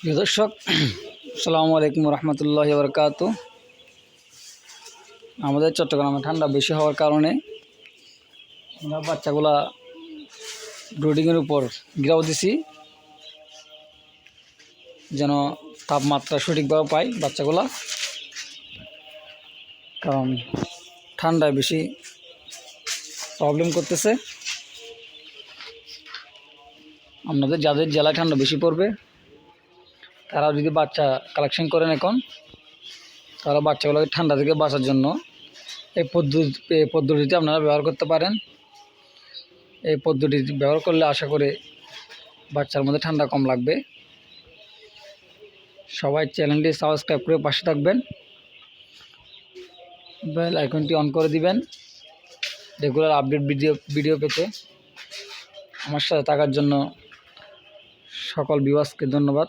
প্রিয় দর্শক, আসসালামু আলাইকুম রহমতুল্লাহ বরকাত। আমাদের চট্টগ্রামে ঠান্ডা বেশি হওয়ার কারণে আমরা বাচ্চাগুলা ব্রোডিংয়ের উপর গিরাও দিছি, যেন তাপমাত্রা সঠিকভাবে পায় বাচ্চাগুলা। কারণ ঠান্ডায় বেশি প্রবলেম করতেছে। আপনাদের যাদের জেলায় ঠান্ডা বেশি পড়বে তারা যদি বাচ্চা কালেকশন করেন এখন তারা বাচ্চাগুলোকে ঠান্ডা থেকে বাঁচার জন্য এই পদ্ধতি এই পদ্ধতিটি আপনারা ব্যবহার করতে পারেন। এই পদ্ধতি ব্যবহার করলে আশা করে বাচ্চার মধ্যে ঠান্ডা কম লাগবে। সবাই চ্যানেলটি সাবস্ক্রাইব করে পাশে থাকবেন। বেল আইকনটি অন করে দিবেন। রেগুলার আপডেট ভিডিও ভিডিও পেতে আমার সাথে থাকার জন্য সকল বিবাসকে ধন্যবাদ।